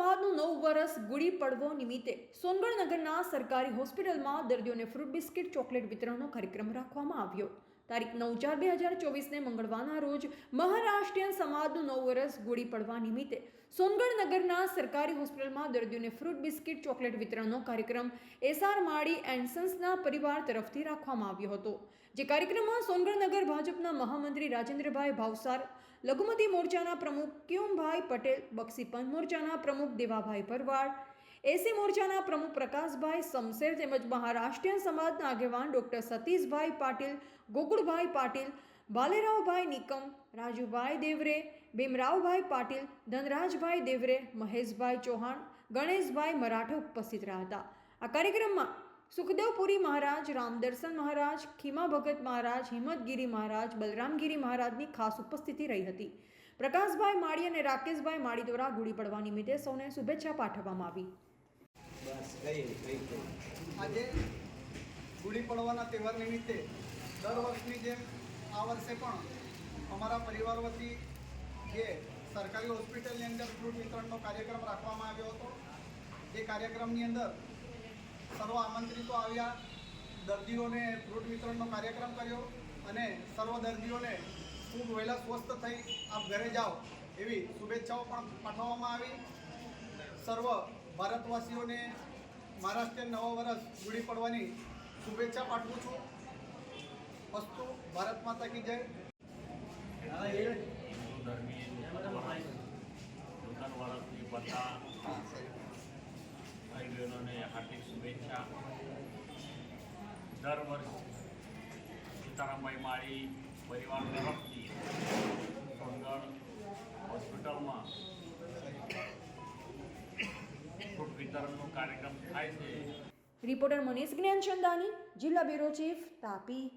સમાજનું નવ વર્ષ ગુડી પડવો નિમિત્તે સોનગઢ નગરના સરકારી હોસ્પિટલમાં દર્દીઓને ફ્રૂટ બિસ્કિટ ચોકલેટ વિતરણનો કાર્યક્રમ રાખવામાં આવ્યો. તારીખ નવ ચાર બે હજાર ચોવીસને મંગળવારના રોજ મહારાષ્ટ્રીયન સમાજનું નવ વર્ષ ગુડી પડવા નિમિત્તે સોનગઢ નગરના સરકારી હોસ્પિટલમાં દર્દીઓને ફ્રૂટ બિસ્કિટ, ચોકલેટ વિતરણનો કાર્યક્રમ એસઆર માળી એન્ડ પરિવાર તરફથી રાખવામાં આવ્યો હતો. જે કાર્યક્રમમાં સોનગઢ નગર ભાજપના મહામંત્રી રાજેન્દ્રભાઈ ભાવસાર, લઘુમતી મોરચાના પ્રમુખ ક્યુમભાઈ પટેલ, બક્ષીપંચ મોરચાના પ્રમુખ દેવાભાઈ ભરવાડ, એસી મોરચાના પ્રમુખ પ્રકાશભાઈ સમસેર તેમજ મહારાષ્ટ્રીયન સમાજના આગેવાન ડૉક્ટર સતીશભાઈ પાટીલ ગોકુળભાઈ પાટીલ, બાલેરાવભાઈ નિકમ, રાજુભાઈ દેવરે, ભીમરાવભાઈ પાટીલ, ધનરાજભાઈ દેવરે, મહેશભાઈ ચૌહાણ, ગણેશભાઈ મરાઠે ઉપસ્થિત રહ્યા હતા. આ કાર્યક્રમમાં સુખદેવપુરી મહારાજ, રામદર્શન મહારાજ, ખીમા ભગત મહારાજ, હિંમતગીરી મહારાજ, બલરામગીરી મહારાજની ખાસ ઉપસ્થિતિ રહી હતી. પ્રકાશભાઈ માળી અને રાકેશભાઈ માળી દ્વારા ગુડી પડવા નિમિત્તે સૌને શુભેચ્છા પાઠવવામાં આવી. આજે ગુડી પડવાના તહેવાર નિમિત્તે દર વર્ષની જેમ આ વર્ષે પણ અમારા પરિવાર વતી જે સરકારી હોસ્પિટલની અંદર ફ્રૂટ વિતરણનો કાર્યક્રમ રાખવામાં આવ્યો હતો. એ કાર્યક્રમની અંદર સર્વ આમંત્રિતો આવ્યા. દર્દીઓને ફ્રૂટ વિતરણનો કાર્યક્રમ કર્યો અને સર્વ દર્દીઓને ખૂબ વહેલા સ્વસ્થ થઈ આપ ઘરે જાઓ એવી શુભેચ્છાઓ પણ પાઠવવામાં આવી. સર્વ ભારતવાસીઓને મહારાષ્ટ્રીયન નવા વર્ષ ગુડી પડવાની શુભેચ્છા પાઠવું છું. વસ્તુ ભારત માતા કી હિન્દુ ધર્મીય નૂતન વર્ષની બધા ભાઈ બહેનોને હાર્દિક શુભેચ્છા દર વર્ષ સીતારામભાઈ માળી પરિવાર તરફથી હોસ્પિટલમાં વિતરણનો કાર્યક્રમ થાય છે રિપોર્ટર મનીષ જ્ઞાનચંદાની જિલ્લા બ્યુરો ચીફ તાપી